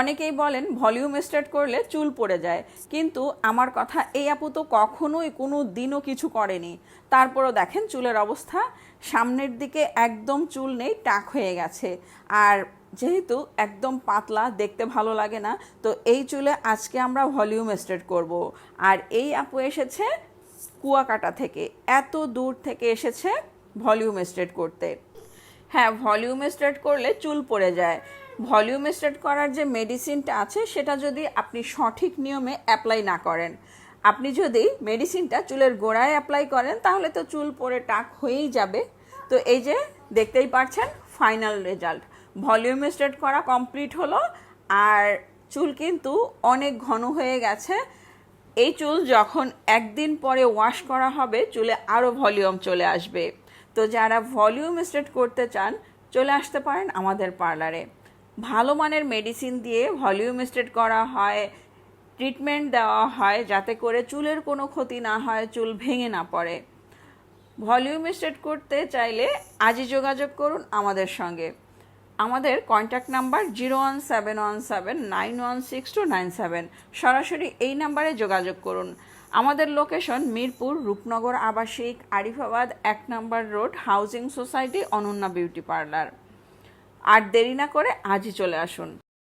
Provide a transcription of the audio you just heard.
অনেকেই বলেন, volume start করলে চুল পড়ে যায়। কিন্তু আমার কথা, এই আপু তো কখনোই কোনো দিনও কিছু করেনি। তারপরও দেখেন, চুলের অবস্থা সামনের দিকে একদম চুল নেই, টাক হয়ে গেছে। আর যেহেতু একদম পাতলা, দেখতে ভালো লাগে না, তো এই চুলে আজকে আমরা ভলিউম স্টার্ট করব। আর এই আপু এসেছে কুয়াকাটা থেকে, এত দূর থেকে এসেছে ভলিউম স্ট্রেট করতে। হ্যাঁ ভলিউম স্টার্ট করলে চুল পড়ে যায়। ভলিউম স্টার্ট করার যে মেডিসিনটা আছে, সেটা যদি আপনি সঠিক নিয়মে অ্যাপ্লাই না করেন। আপনি যদি মেডিসিনটা চুলের গোড়ায় অ্যাপ্লাই করেন, তাহলে তো চুল পরে টাক হয়েই যাবে। তো এই যে দেখতেই পাচ্ছেন ফাইনাল রেজাল্ট। ভলিউম স্টার্ট করা কমপ্লিট হলো, আর চুল কিন্তু অনেক ঘন হয়ে গেছে। এই চুল যখন একদিন পরে ওয়াশ করা হবে, চুলে আরও ভলিউম চলে আসবে। তো যারা ভলিউম স্ট্রেট করতে চান, চলে আসতে পারেন আমাদের পার্লারে। ভালো মানের মেডিসিন দিয়ে ভলিউম স্ট্রেট করা হয় ট্রিটমেন্ট দেওয়া হয় যাতে করে চুলের কোনো ক্ষতি না হয়, চুল ভেঙে না পড়ে। ভলিউম স্ট্রেট করতে চাইলে আজই যোগাযোগ করুন আমাদের সঙ্গে। আমাদের contact number zero one seven one seven nine one six two nine seven সরাসরি এই নাম্বারে যোগাযোগ করুন। আমাদের লোকেশন মিরপুর রূপনগর আবাসিক, আরিফাবাদ, এক নম্বর road housing society Ananya beauty parlour আর দেরি না করে আজই চলে আসুন।